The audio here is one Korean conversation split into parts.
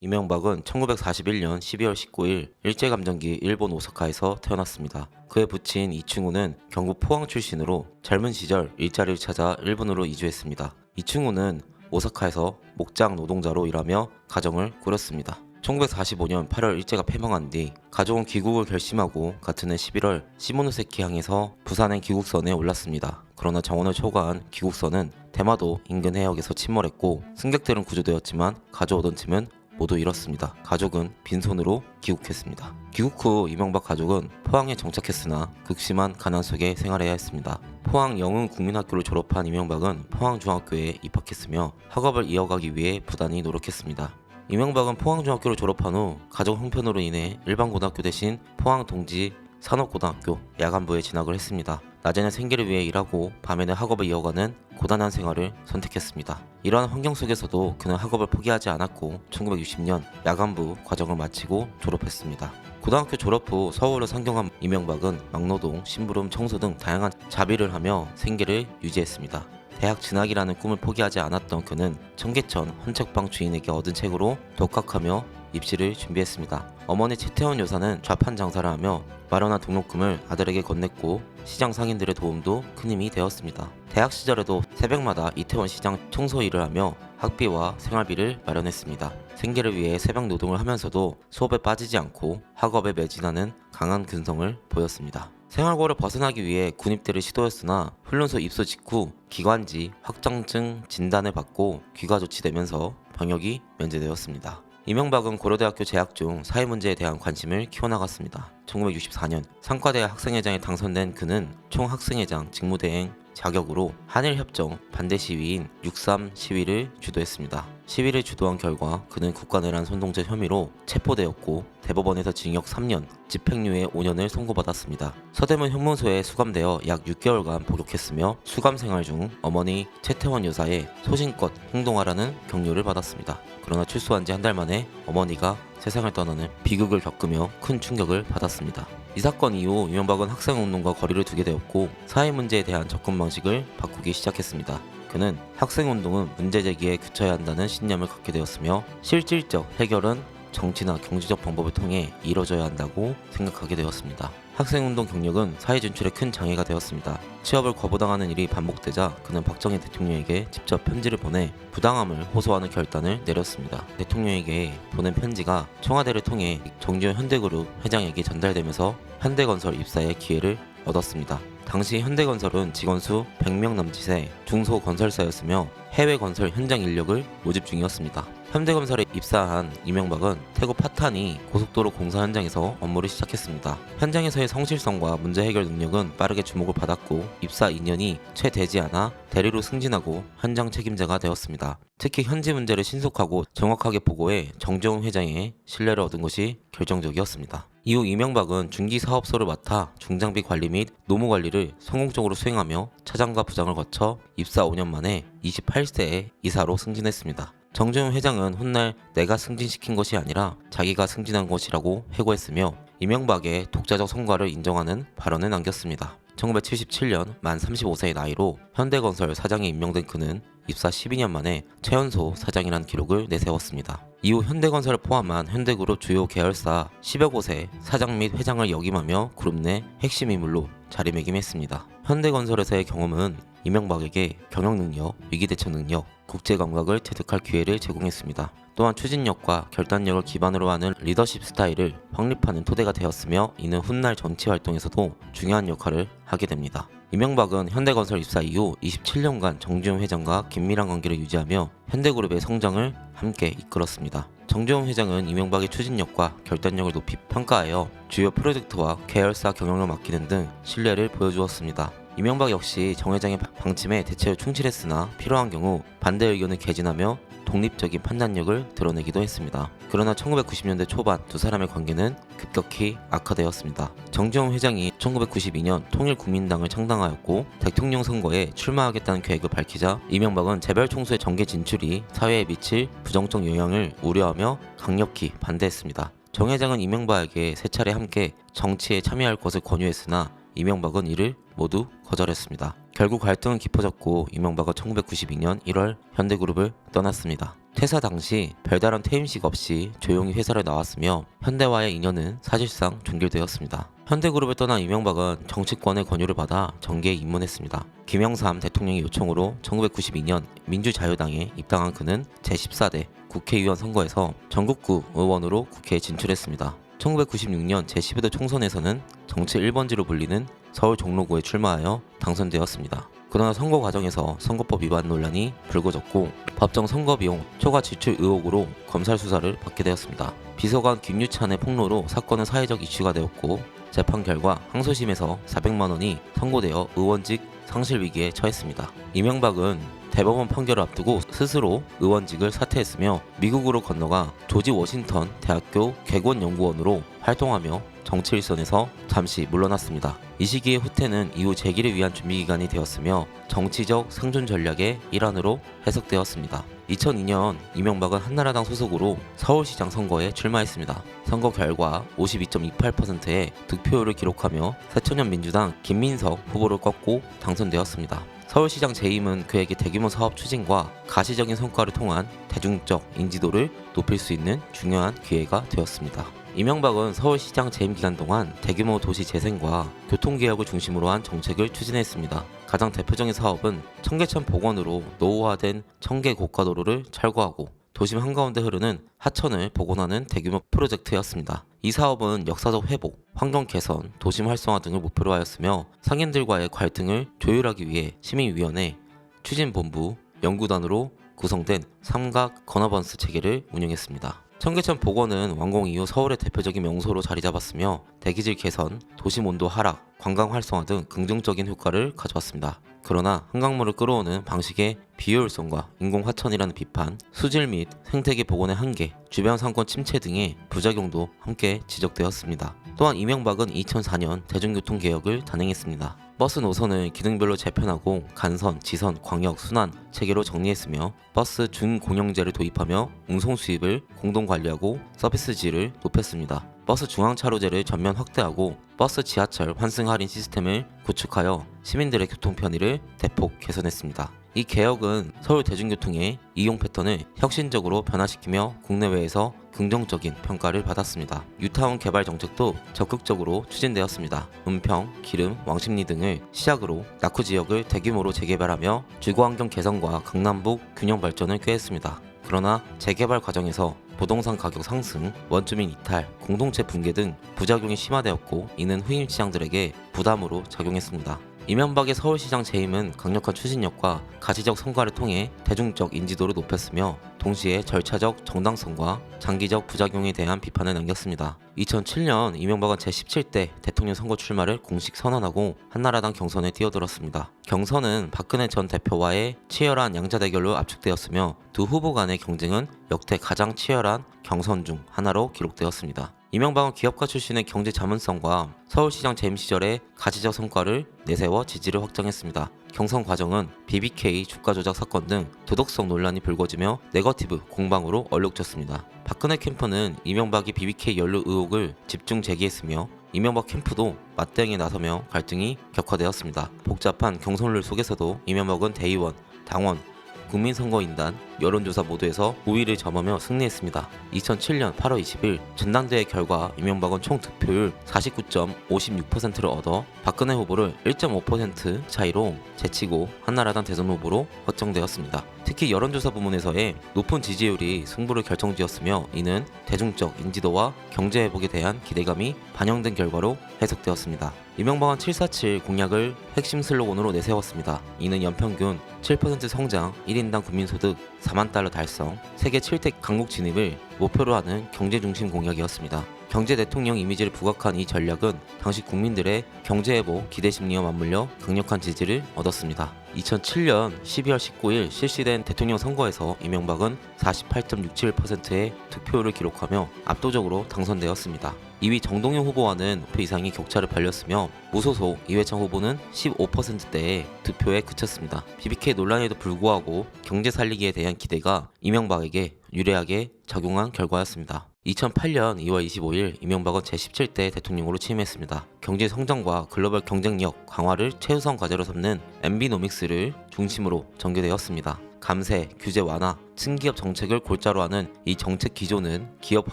이명박은 1941년 12월 19일 일제감정기 일본 오사카에서 태어났습니다. 그의 부친 이충우는 경북 포항 출신으로 젊은 시절 일자리를 찾아 일본으로 이주했습니다. 이충우는 오사카에서 목장 노동자로 일하며 가정을 꾸렸습니다. 1945년 8월 일제가 패망한 뒤 가족은 귀국을 결심하고 같은 해 11월 시모노세키 항에서 부산행 귀국선에 올랐습니다. 그러나 정원을 초과한 귀국선은 대마도 인근 해역에서 침몰했고 승객들은 구조되었지만 가져오던 짐은 모두 잃었습니다. 가족은 빈손으로 귀국했습니다. 귀국 후 이명박 가족은 포항에 정착했으나 극심한 가난 속에 생활해야 했습니다. 포항 영흥 국민학교를 졸업한 이명박은 포항중학교에 입학했으며 학업을 이어가기 위해 부단히 노력했습니다. 이명박은 포항중학교를 졸업한 후 가족 형편으로 인해 일반 고등학교 대신 포항 동지 산업고등학교 야간부에 진학을 했습니다. 낮에는 생계를 위해 일하고 밤에는 학업을 이어가는 고단한 생활을 선택했습니다. 이러한 환경 속에서도 그는 학업을 포기하지 않았고 1960년 야간부 과정을 마치고 졸업했습니다. 고등학교 졸업 후 서울을 상경한 이명박은 막노동, 심부름, 청소 등 다양한 자비를 하며 생계를 유지했습니다. 대학 진학이라는 꿈을 포기하지 않았던 그는 청계천 헌책방 주인에게 얻은 책으로 독학하며 입시를 준비했습니다. 어머니 최태원 여사는 좌판 장사를 하며 마련한 등록금을 아들에게 건넸고 시장 상인들의 도움도 큰 힘이 되었습니다. 대학 시절에도 새벽마다 이태원 시장 청소 일을 하며 학비와 생활비를 마련했습니다. 생계를 위해 새벽 노동을 하면서도 수업에 빠지지 않고 학업에 매진하는 강한 근성을 보였습니다. 생활고를 벗어나기 위해 군입대를 시도했으나 훈련소 입소 직후 기관지 확정증 진단을 받고 귀가 조치되면서 병역이 면제되었습니다. 이명박은 고려대학교 재학 중 사회 문제에 대한 관심을 키워나갔습니다. 1964년 상과대학 학생회장에 당선된 그는 총학생회장 직무대행 자격으로 한일협정 반대 시위인 6.3 시위를 주도했습니다. 시위를 주도한 결과 그는 국가내란 선동죄 혐의로 체포되었고 대법원에서 징역 3년, 집행유예 5년을 선고받았습니다. 서대문 형무소에 수감되어 약 6개월간 복역했으며 수감 생활 중 어머니 최태원 여사의 소신껏 행동하라는 격려를 받았습니다. 그러나 출소한 지 한 달 만에 어머니가 세상을 떠나는 비극을 겪으며 큰 충격을 받았습니다. 이 사건 이후 이명박은 학생운동과 거리를 두게 되었고 사회 문제에 대한 접근 방식을 바꾸기 시작했습니다. 그는 학생운동은 문제 제기에 그쳐야 한다는 신념을 갖게 되었으며 실질적 해결은 정치나 경제적 방법을 통해 이뤄져야 한다고 생각하게 되었습니다. 학생운동 경력은 사회 진출에 큰 장애가 되었습니다. 취업을 거부당하는 일이 반복되자 그는 박정희 대통령에게 직접 편지를 보내 부당함을 호소하는 결단을 내렸습니다. 대통령에게 보낸 편지가 청와대를 통해 정지훈 현대그룹 회장에게 전달되면서 현대건설 입사의 기회를 얻었습니다. 당시 현대건설은 직원 수 100명 남짓의 중소건설사였으며 해외 건설 현장 인력을 모집 중이었습니다. 현대건설에 입사한 이명박은 태국 파탄이 고속도로 공사 현장에서 업무를 시작했습니다. 현장에서의 성실성과 문제 해결 능력은 빠르게 주목을 받았고 입사 2년이 채 되지 않아 대리로 승진하고 현장 책임자가 되었습니다. 특히 현지 문제를 신속하고 정확하게 보고해 정재훈 회장의 신뢰를 얻은 것이 결정적이었습니다. 이후 이명박은 중기 사업소를 맡아 중장비 관리 및 노무 관리를 성공적으로 수행하며 차장과 부장을 거쳐 입사 5년 만에 28세에 이사로 승진했습니다. 정재훈 회장은 훗날 내가 승진시킨 것이 아니라 자기가 승진한 것이라고 회고했으며 이명박의 독자적 성과를 인정하는 발언을 남겼습니다. 1977년 만 35세의 나이로 현대건설 사장에 임명된 그는 입사 12년 만에 최연소 사장이라는 기록을 내세웠습니다. 이후 현대건설을 포함한 현대그룹 주요 계열사 10여 곳의 사장 및 회장을 역임하며 그룹 내 핵심 인물로 자리매김했습니다. 현대건설에서의 경험은 이명박에게 경영 능력, 위기 대처 능력, 국제 감각을 체득할 기회를 제공했습니다. 또한 추진력과 결단력을 기반으로 하는 리더십 스타일을 확립하는 토대가 되었으며 이는 훗날 정치 활동에서도 중요한 역할을 하게 됩니다. 이명박은 현대건설 입사 이후 27년간 정주영 회장과 긴밀한 관계를 유지하며 현대그룹의 성장을 함께 이끌었습니다. 정주영 회장은 이명박의 추진력과 결단력을 높이 평가하여 주요 프로젝트와 계열사 경영을 맡기는 등 신뢰를 보여주었습니다. 이명박 역시 정 회장의 방침에 대체로 충실했으나 필요한 경우 반대 의견을 개진하며 독립적인 판단력을 드러내기도 했습니다. 그러나 1990년대 초반 두 사람의 관계는 급격히 악화되었습니다. 정주영 회장이 1992년 통일국민당을 창당하였고 대통령 선거에 출마하겠다는 계획을 밝히자 이명박은 재벌 총수의 정계 진출이 사회에 미칠 부정적 영향을 우려하며 강력히 반대했습니다. 정 회장은 이명박에게 세 차례 함께 정치에 참여할 것을 권유했으나 이명박은 이를 모두 거절했습니다. 결국 갈등은 깊어졌고 이명박은 1992년 1월 현대그룹을 떠났습니다. 퇴사 당시 별다른 퇴임식 없이 조용히 회사를 나왔으며 현대와의 인연은 사실상 종결되었습니다. 현대그룹을 떠난 이명박은 정치권의 권유를 받아 정계에 입문했습니다. 김영삼 대통령의 요청으로 1992년 민주자유당에 입당한 그는 제14대 국회의원 선거에서 전국구 의원으로 국회에 진출했습니다. 1996년 제12대 총선에서는 정치 1번지로 불리는 서울 종로구에 출마하여 당선되었습니다. 그러나 선거 과정에서 선거법 위반 논란이 불거졌고 법정 선거 비용 초과 지출 의혹으로 검찰 수사를 받게 되었습니다. 비서관 김유찬의 폭로로 사건은 사회적 이슈가 되었고 재판 결과 항소심에서 400만 원이 선고되어 의원직 상실 위기에 처했습니다. 이명박은 대법원 판결을 앞두고 스스로 의원직을 사퇴했으며 미국으로 건너가 조지 워싱턴 대학교 객원연구원으로 활동하며 정치 일선에서 잠시 물러났습니다. 이 시기에 후퇴는 이후 재기를 위한 준비 기간이 되었으며 정치적 생존 전략의 일환으로 해석되었습니다. 2002년 이명박은 한나라당 소속으로 서울시장 선거에 출마했습니다. 선거 결과 52.28%의 득표율을 기록하며 새천년 민주당 김민석 후보를 꺾고 당선되었습니다. 서울시장 재임은 그에게 대규모 사업 추진과 가시적인 성과를 통한 대중적 인지도를 높일 수 있는 중요한 기회가 되었습니다. 이명박은 서울시장 재임 기간 동안 대규모 도시 재생과 교통개혁을 중심으로 한 정책을 추진했습니다. 가장 대표적인 사업은 청계천 복원으로 노후화된 청계 고가도로를 철거하고 도심 한가운데 흐르는 하천을 복원하는 대규모 프로젝트였습니다. 이 사업은 역사적 회복, 환경 개선, 도심 활성화 등을 목표로 하였으며 상인들과의 갈등을 조율하기 위해 시민위원회, 추진본부, 연구단으로 구성된 삼각 거너번스 체계를 운영했습니다. 청계천 복원은 완공 이후 서울의 대표적인 명소로 자리 잡았으며 대기질 개선, 도심 온도 하락, 관광 활성화 등 긍정적인 효과를 가져왔습니다. 그러나 한강물을 끌어오는 방식의 비효율성과 인공 화천이라는 비판, 수질 및 생태계 복원의 한계, 주변 상권 침체 등의 부작용도 함께 지적되었습니다. 또한 이명박은 2004년 대중교통 개혁을 단행했습니다. 버스 노선을 기능별로 재편하고 간선, 지선, 광역, 순환 체계로 정리했으며 버스 준공영제를 도입하며 운송 수입을 공동 관리하고 서비스질을 높였습니다. 버스 중앙차로제를 전면 확대하고 버스 지하철 환승 할인 시스템을 구축하여 시민들의 교통 편의를 대폭 개선했습니다. 이 개혁은 서울 대중교통의 이용 패턴을 혁신적으로 변화시키며 국내외에서 긍정적인 평가를 받았습니다. 유타운 개발 정책도 적극적으로 추진되었습니다. 은평, 기름, 왕십리 등을 시작으로 낙후 지역을 대규모로 재개발하며 주거환경 개선과 강남북 균형 발전을 꾀했습니다. 그러나 재개발 과정에서 부동산 가격 상승, 원주민 이탈, 공동체 붕괴 등 부작용이 심화되었고 이는 후임 시장들에게 부담으로 작용했습니다. 이명박의 서울시장 재임은 강력한 추진력과 가시적 성과를 통해 대중적 인지도를 높였으며 동시에 절차적 정당성과 장기적 부작용에 대한 비판을 남겼습니다. 2007년 이명박은 제17대 대통령 선거 출마를 공식 선언하고 한나라당 경선에 뛰어들었습니다. 경선은 박근혜 전 대표와의 치열한 양자 대결로 압축되었으며 두 후보 간의 경쟁은 역대 가장 치열한 경선 중 하나로 기록되었습니다. 이명박은 기업가 출신의 경제 자문성과 서울시장 재임 시절의 가지적 성과를 내세워 지지를 확장했습니다. 경선 과정은 BBK 주가 조작 사건 등 도덕성 논란이 불거지며 네거티브 공방으로 얼룩졌습니다. 박근혜 캠프는 이명박이 BBK 연루 의혹을 집중 제기했으며 이명박 캠프도 맞대응에 나서며 갈등이 격화되었습니다. 복잡한 경선룰 속에서도 이명박은 대의원, 당원, 국민선거인단, 여론조사 모두에서 우위를 점하며 승리했습니다. 2007년 8월 20일 전당대회 결과 이명박은 총 득표율 49.56%를 얻어 박근혜 후보를 1.5% 차이로 제치고 한나라당 대선 후보로 확정되었습니다. 특히 여론조사 부문에서의 높은 지지율이 승부를 결정지었으며 이는 대중적 인지도와 경제 회복에 대한 기대감이 반영된 결과로 해석되었습니다. 이명박은 747 공약을 핵심 슬로건으로 내세웠습니다. 이는 연평균 7% 성장, 1인당 국민소득 4만 달러 달성, 세계 7대 강국 진입을 목표로 하는 경제 중심 공약이었습니다. 경제 대통령 이미지를 부각한 이 전략은 당시 국민들의 경제 회복 기대 심리와 맞물려 강력한 지지를 얻었습니다. 2007년 12월 19일 실시된 대통령 선거에서 이명박은 48.67%의 득표율을 기록하며 압도적으로 당선되었습니다. 2위 정동영 후보와는 표 이상의 격차를 벌렸으며 무소속 이회창 후보는 15%대의 득표에 그쳤습니다. BBK 논란에도 불구하고 경제 살리기에 대한 기대가 이명박에게 유리하게 작용한 결과였습니다. 2008년 2월 25일 이명박은 제17대 대통령으로 취임했습니다. 경제 성장과 글로벌 경쟁력 강화를 최우선 과제로 삼는 MB노믹스를 중심으로 전개되었습니다. 감세, 규제 완화, 친기업 정책을 골자로 하는 이 정책 기조는 기업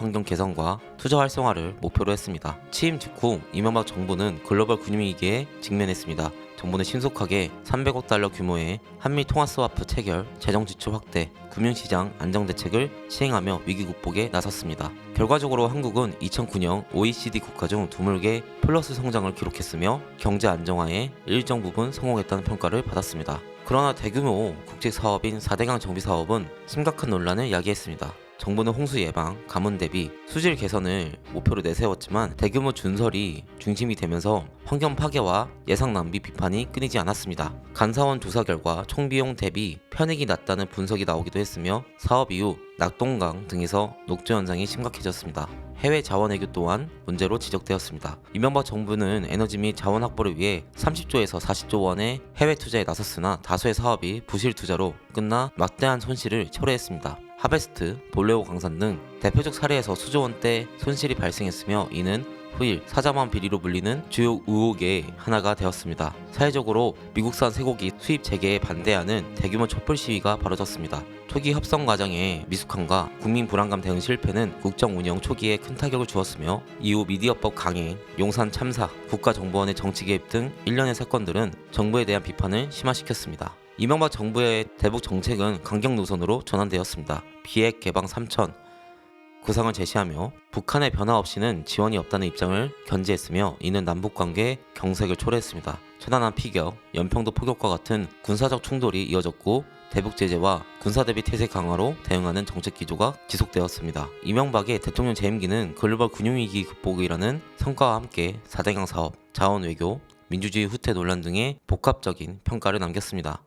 환경 개선과 투자 활성화를 목표로 했습니다. 취임 직후 이명박 정부는 글로벌 금융위기에 직면했습니다. 정부는 신속하게 300억 달러 규모의 한미 통화 스와프 체결, 재정 지출 확대, 금융시장 안정 대책을 시행하며 위기 극복에 나섰습니다. 결과적으로 한국은 2009년 OECD 국가 중 드물게 플러스 성장을 기록했으며 경제 안정화에 일정 부분 성공했다는 평가를 받았습니다. 그러나 대규모 국제 사업인 4대강 정비 사업은 심각한 논란을 야기했습니다. 정부는 홍수 예방, 가뭄 대비, 수질 개선을 목표로 내세웠지만 대규모 준설이 중심이 되면서 환경 파괴와 예상 낭비 비판이 끊이지 않았습니다. 간사원 조사 결과 총 비용 대비 편익이 낮다는 분석이 나오기도 했으며 사업 이후 낙동강 등에서 녹조 현상이 심각해졌습니다. 해외 자원 외교 또한 문제로 지적되었습니다. 이명박 정부는 에너지 및 자원 확보를 위해 30조에서 40조 원의 해외 투자에 나섰으나 다수의 사업이 부실 투자로 끝나 막대한 손실을 초래했습니다. 하베스트, 볼레오 강산 등 대표적 사례에서 수조 원대 손실이 발생했으며 이는 후일 사자만 비리로 불리는 주요 의혹의 하나가 되었습니다. 사회적으로 미국산 쇠고기 수입 재개에 반대하는 대규모 촛불 시위가 벌어졌습니다. 초기 협상 과정에 미숙함과 국민 불안감 대응 실패는 국정 운영 초기에 큰 타격을 주었으며 이후 미디어법 강행, 용산 참사, 국가정보원의 정치 개입 등 일련의 사건들은 정부에 대한 비판을 심화시켰습니다. 이명박 정부의 대북 정책은 강경 노선으로 전환되었습니다. 비핵 개방 3천 구상을 제시하며 북한의 변화 없이는 지원이 없다는 입장을 견지했으며 이는 남북 관계의 경색을 초래했습니다. 최단한 피격, 연평도 포격과 같은 군사적 충돌이 이어졌고 대북 제재와 군사 대비 태세 강화로 대응하는 정책 기조가 지속되었습니다. 이명박의 대통령 재임기는 글로벌 금융위기 극복이라는 성과와 함께 4대강 사업, 자원 외교, 민주주의 후퇴 논란 등의 복합적인 평가를 남겼습니다.